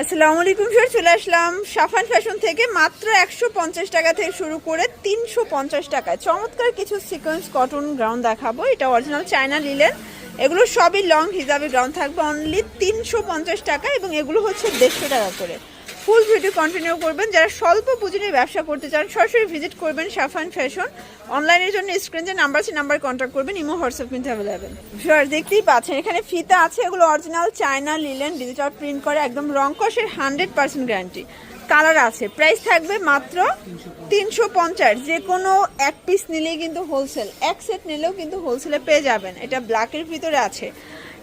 আসসালামু আলাইকুম স্যার চলে আসলাম সাফান ফ্যাশন থেকে মাত্র একশো পঞ্চাশ টাকা থেকে শুরু করে তিনশো পঞ্চাশ টাকায়। চমৎকার কিছু সিকোয়েন্স কটন গ্রাউন্ড দেখাবো। এটা অরিজিনাল চায়না লিলেন এগুলো সবই লং হিসাবে গ্রাউন্ড থাকবে। অনলি তিনশো পঞ্চাশ টাকা এবং এগুলো হচ্ছে দেড়শো টাকা করে। ফুল ভিডিও কন্টিনিউ করবেন। যারা স্বল্প পুঁজি নিয়ে ব্যবসা করতে চান, সরাসরি ভিজিট করবেন সাফান ফ্যাশন অনলাইনের জন্য স্ক্রিন নাম্বার আছে নাম্বার কন্ট্যাক্ট করবেন, ইমো হোয়াটসঅ্যাপ কিন্তু অ্যাভেলেবেল স্যার দেখতেই পাচ্ছেন, এখানে ফিতা আছে, এগুলো original China linen digital print করে, একদম রং কষের হান্ড্রেড পার্সেন্ট গ্যারান্টি কালার আছে প্রাইস থাকবে মাত্র তিনশো পঞ্চাশ। যে কোনো এক পিস নিলেই কিন্তু হোলসেল এক সেট নিলেও কিন্তু হোলসেলে পেয়ে যাবেন। এটা ব্ল্যাকের ভিতরে আছে।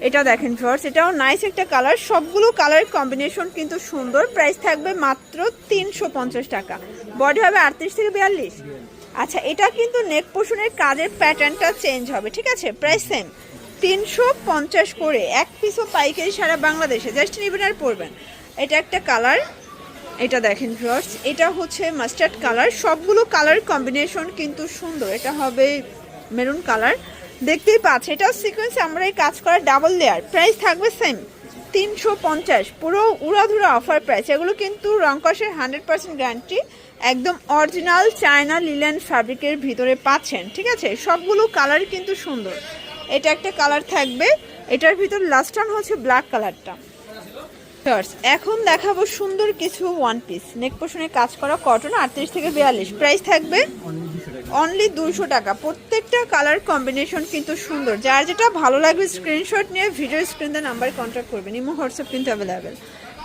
এটা দেখেন ফার্স্ট এটাও নাইস একটা কালার সবগুলো কালার কম্বিনেশন কিন্তু সুন্দর। প্রাইস থাকবে মাত্র তিনশো পঞ্চাশ টাকা। বডি হবে আটত্রিশ থেকে বিয়াল্লিশ। আচ্ছা এটা কিন্তু নেক পোষণের কাজের প্যাটার্নটা চেঞ্জ হবে, ঠিক আছে? প্রাইস সেম তিনশো পঞ্চাশ করে এক পিসও পাইকারি সারা বাংলাদেশে। জাস্ট নেবেন আর পড়বেন এটা একটা কালার এটা দেখেন ভিউয়ার্স এটা হচ্ছে মাস্টার্ড কালার সবগুলো কালার কম্বিনেশন কিন্তু সুন্দর। এটা হবে মেরুন কালার দেখতেই পাচ্ছি এটা সিকোয়েন্স আমরা এই কাজ করা ডাবল লেয়ার প্রাইস থাকবে সেম তিনশো পঞ্চাশ, পুরো উড়াধুরা অফার প্রাইস এগুলো কিন্তু রংকসের হান্ড্রেড পার্সেন্ট গ্যারান্টি একদম অরিজিনাল চায়না লিলেন ফ্যাব্রিকের ভিতরে পাচ্ছেন, ঠিক আছে? সবগুলো কালার কিন্তু সুন্দর। এটা একটা কালার থাকবে, এটার ভিতর লাস্ট টান হচ্ছে ব্ল্যাক কালারটা এখন দেখাবো সুন্দর কিছু ওয়ান পিস নেক পোষণে কাজ করা কটন আটত্রিশ থেকে বিয়াল্লিশ। প্রাইস থাকবে অনলি দুশো টাকা। প্রত্যেকটা কালার কম্বিনেশন কিন্তু সুন্দর। যার যেটা ভালো লাগবে স্ক্রিনশট নিয়ে ভিডিও স্ক্রিনে নাম্বার কন্ট্যাক্ট করবেন ইমো হোয়াটসঅ্যাপ কিন্তু অ্যাভেলেবেল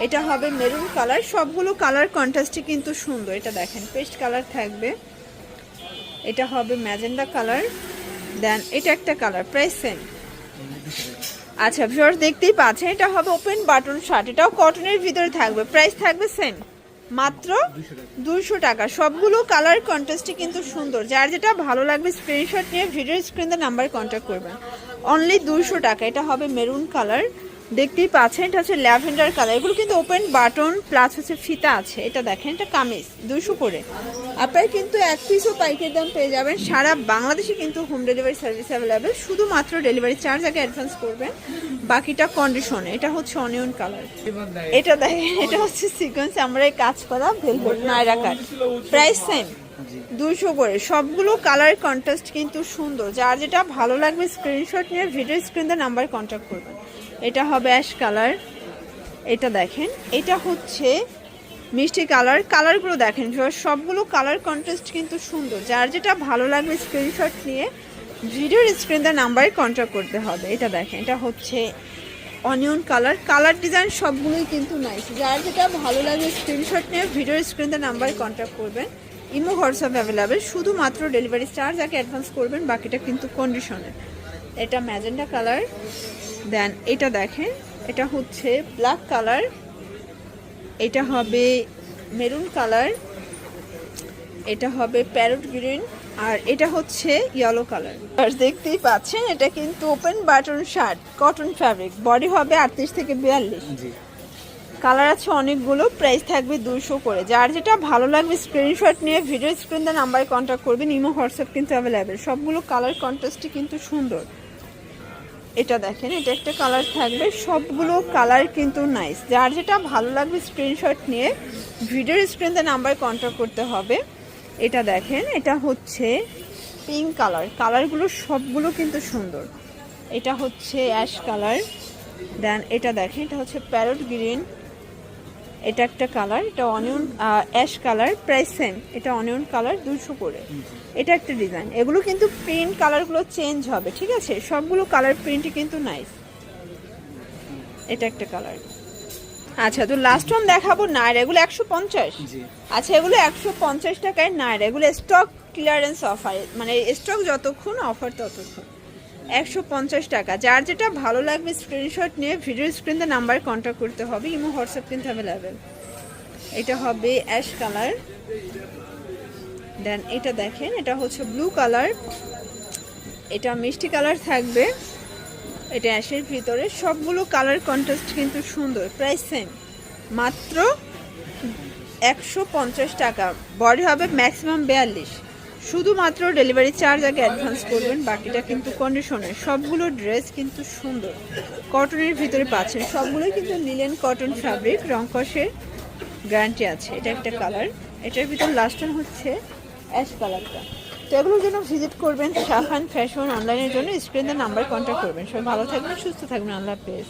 এটা হবে মেরুন কালার সবগুলো কালার কন্ট্রাস্টই কিন্তু সুন্দর। এটা দেখেন পেস্ট কালার থাকবে। এটা হবে ম্যাজেন্ডা কালার দেন এটা একটা কালার প্রাইস সেম আচ্ছা ভিউয়ার্স দেখতেই পাচ্ছেন, এটা হবে ওপেন বাটন শার্ট এটাও কটনের ভিতরে থাকবে। প্রাইস থাকবে সেম মাত্র দুশো টাকা। সবগুলো কালার কন্ট্রাস্টই কিন্তু সুন্দর। যার যেটা ভালো লাগবে স্ক্রিনশট নিয়ে ভিডিও স্ক্রিনে নাম্বারে কন্ট্যাক্ট করবেন। অনলি দুশো টাকা। এটা হবে মেরুন কালার দেখতেই পাচ্ছেন, এটা হচ্ছে ল্যাভেন্ডার কালার। এগুলো কিন্তু ওপেন বাটন প্লাস হচ্ছে ফিতা আছে। এটা দেখেন, এটা কামিজ দুশো করে। আপনারা কিন্তু এক পিসও পাইকারি দাম পেয়ে যাবেন। সারা বাংলাদেশে কিন্তু হোম ডেলিভারি সার্ভিস অ্যাভেলেবেল শুধুমাত্র ডেলিভারি চার্জ আগে অ্যাডভান্স করবেন। বাকিটা কন্ডিশনে এটা হচ্ছে অনিয়ন কালার এটা দেখেন, এটা হচ্ছে সিকোয়েন্স আমরা এই কাজ করা velvet Naira cut price same দুশো করে। সবগুলো কালার কন্ট্রাস্ট কিন্তু সুন্দর। যার যেটা ভালো লাগবে স্ক্রিনশট নিয়ে ভিডিও স্ক্রিনে নাম্বার কন্ট্যাক্ট করবেন। এটা হবে অ্যাশ কালার এটা দেখেন, এটা হচ্ছে মিষ্টি কালার কালারগুলো দেখেন সবগুলো কালার কন্ট্রাস্ট কিন্তু সুন্দর। যার যেটা ভালো লাগবে স্ক্রিনশট নিয়ে ভিডিওর স্ক্রিনে নাম্বারে কন্ট্যাক্ট করতে হবে। এটা দেখেন, এটা হচ্ছে অনিয়ন কালার কালার ডিজাইন সবগুলোই কিন্তু নাইস যার যেটা ভালো লাগবে স্ক্রিনশট নিয়ে ভিডিওর স্ক্রিনে নাম্বারে কন্ট্যাক্ট করবেন। ইমো হোয়াটসঅ্যাপ অ্যাভেলেবেল শুধুমাত্র ডেলিভারি চার্জ আগে অ্যাডভান্স করবেন, বাকিটা কিন্তু কন্ডিশনের এটা ম্যাজেন্ডা কালার দেন এটা দেখেন এটা হচ্ছে ব্ল্যাক কালার এটা হবে মেরুন কালার এটা হবে প্যারট গ্রিন আর এটা হচ্ছে ইয়েলো কালার আর দেখতেই পাচ্ছেন এটা কিন্তু open button shirt cotton fabric body হবে আটত্রিশ থেকে বিয়াল্লিশ। কালার আছে অনেকগুলো প্রাইস থাকবে দুশো করে। যার যেটা ভালো লাগবে স্ক্রিনশট নিয়ে ভিডিও স্ক্রিনে নাম্বারে কন্ট্যাক্ট করবেন ইমো হোয়াটসঅ্যাপ কিন্তু অ্যাভেলেবেল সবগুলো কালার কন্ট্রাস্টই কিন্তু সুন্দর। এটা দেখেন, এটা একটা কালার থাকবে। সবগুলো কালার কিন্তু নাইস যার যেটা ভালো লাগবে স্ক্রিনশট নিয়ে ভিডিওর স্ক্রিনতে নাম্বার কন্ট্যাক্ট করতে হবে। এটা দেখেন, এটা হচ্ছে পিঙ্ক কালার কালারগুলো সবগুলো কিন্তু সুন্দর। এটা হচ্ছে অ্যাশ কালার দেন এটা দেখেন, এটা হচ্ছে প্যারট গ্রিন এটা একটা কালার এটা onion ash colour price same এটা অনিয়ন কালার দুশো করে। এটা একটা ডিজাইন। এগুলো কিন্তু প্রিন্ট কালারগুলো চেঞ্জ হবে ঠিক আছে? সবগুলো কালার প্রিন্টই কিন্তু নাইস। এটা একটা কালার। আচ্ছা তো লাস্ট ওয়ান দেখাবো নায়রা এগুলো একশো পঞ্চাশ? আচ্ছা এগুলো একশো পঞ্চাশ টাকায় নায়রা এগুলো স্টক ক্লিয়ারেন্স অফার মানে স্টক যতক্ষণ অফার ততক্ষণ। একশো পঞ্চাশ টাকা। যার যেটা ভালো লাগবে স্ক্রিনশট নিয়ে ভিডিও স্ক্রিনে নাম্বার কন্ট্যাক্ট করতে হবে, ইমো, হোয়াটসঅ্যাপ কিন্তু অ্যাভেলেবেল এটা হবে অ্যাশ কালার দেন এটা দেখেন, এটা হচ্ছে ব্লু কালার এটা মিষ্টি কালার থাকবে। এটা অ্যাশের ভিতরে। সবগুলো কালার কন্ট্রাস্ট কিন্তু সুন্দর প্রাইস সেম মাত্র একশো পঞ্চাশ টাকা। বডি হবে ম্যাক্সিমাম বিয়াল্লিশ। শুধুমাত্র ডেলিভারি চার্জ আগে অ্যাডভান্স করবেন, বাকিটা কিন্তু কন্ডিশনের সবগুলো ড্রেস কিন্তু সুন্দর। কটনের ভিতরে পাচ্ছেন। সবগুলোই কিন্তু লিলেন কটন ফ্যাব্রিক রং কষের গ্যারান্টি আছে। এটা একটা কালার এটার ভিতর লাস্ট হচ্ছে অ্যাশ কালারটা তো এগুলোর জন্য ভিজিট করবেন সাফান ফ্যাশন অনলাইনের জন্য। স্ক্রিনের নাম্বার কন্ট্যাক্ট করবেন। সবাই ভালো থাকবেন, সুস্থ থাকবেন। আল্লাহ হাফেজ।